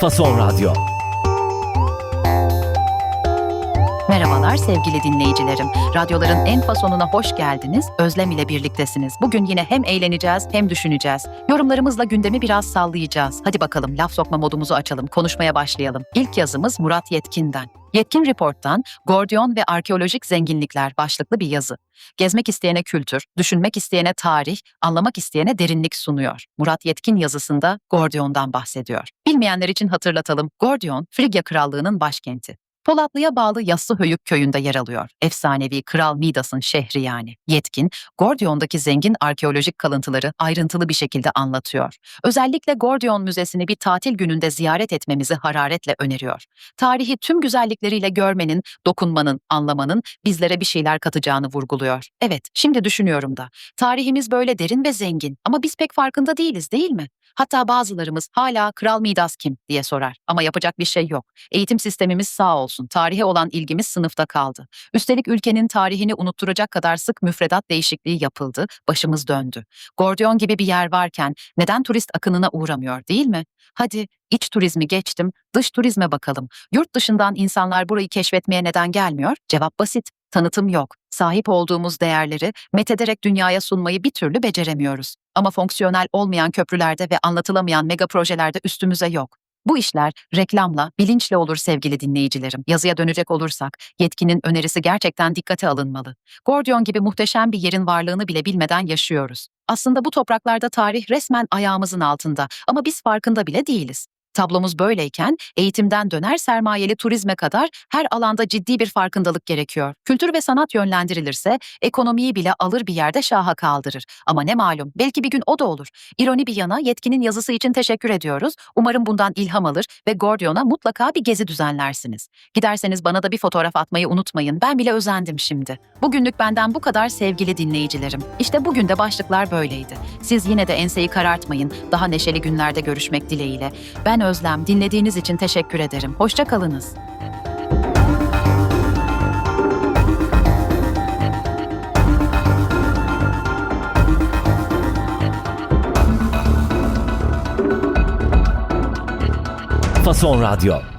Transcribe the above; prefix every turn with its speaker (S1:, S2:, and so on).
S1: Fason Radyo.
S2: Merhabalar sevgili dinleyicilerim. Radyoların en fasonuna hoş geldiniz. Özlem ile birliktesiniz. Bugün yine hem eğleneceğiz hem düşüneceğiz. Yorumlarımızla gündemi biraz sallayacağız. Hadi bakalım laf sokma modumuzu açalım. Konuşmaya başlayalım. İlk yazımız Murat Yetkin'den. Yetkin Report'tan Gordiyon ve Arkeolojik Zenginlikler başlıklı bir yazı. Gezmek isteyene kültür, düşünmek isteyene tarih, anlamak isteyene derinlik sunuyor. Murat Yetkin yazısında Gordiyon'dan bahsediyor. Bilmeyenler için hatırlatalım. Gordiyon, Frigya Krallığı'nın başkenti. Polatlı'ya bağlı Yassıhöyük köyünde yer alıyor. Efsanevi Kral Midas'ın şehri yani. Yetkin, Gordion'daki zengin arkeolojik kalıntıları ayrıntılı bir şekilde anlatıyor. Özellikle Gordion Müzesi'ni bir tatil gününde ziyaret etmemizi hararetle öneriyor. Tarihi tüm güzellikleriyle görmenin, dokunmanın, anlamanın bizlere bir şeyler katacağını vurguluyor. Evet, şimdi düşünüyorum da. Tarihimiz böyle derin ve zengin ama biz pek farkında değiliz değil mi? Hatta bazılarımız hala Kral Midas kim diye sorar ama yapacak bir şey yok. Eğitim sistemimiz sağ olsun. Tarihe olan ilgimiz sınıfta kaldı. Üstelik ülkenin tarihini unutturacak kadar sık müfredat değişikliği yapıldı, başımız döndü. Gordiyon gibi bir yer varken neden turist akınına uğramıyor değil mi? Hadi iç turizmi geçtim, dış turizme bakalım. Yurt dışından insanlar burayı keşfetmeye neden gelmiyor? Cevap basit. Tanıtım yok. Sahip olduğumuz değerleri methederek dünyaya sunmayı bir türlü beceremiyoruz. Ama fonksiyonel olmayan köprülerde ve anlatılamayan mega projelerde üstümüze yok. Bu işler reklamla, bilinçle olur sevgili dinleyicilerim. Yazıya dönecek olursak, yetkinin önerisi gerçekten dikkate alınmalı. Gordiyon gibi muhteşem bir yerin varlığını bile bilmeden yaşıyoruz. Aslında bu topraklarda tarih resmen ayağımızın altında ama biz farkında bile değiliz. Tablomuz böyleyken eğitimden döner sermayeli turizme kadar her alanda ciddi bir farkındalık gerekiyor. Kültür ve sanat yönlendirilirse ekonomiyi bile alır bir yerde şaha kaldırır. Ama ne malum belki bir gün o da olur. İroni bir yana yetkinin yazısı için teşekkür ediyoruz. Umarım bundan ilham alır ve Gordion'a mutlaka bir gezi düzenlersiniz. Giderseniz bana da bir fotoğraf atmayı unutmayın. Ben bile özendim şimdi. Bugünlük benden bu kadar sevgili dinleyicilerim. İşte bugün de başlıklar böyleydi. Siz yine de enseyi karartmayın. Daha neşeli günlerde görüşmek dileğiyle. Ben Özlem. Dinlediğiniz için teşekkür ederim. Hoşça kalınız.
S1: Fason Radyo.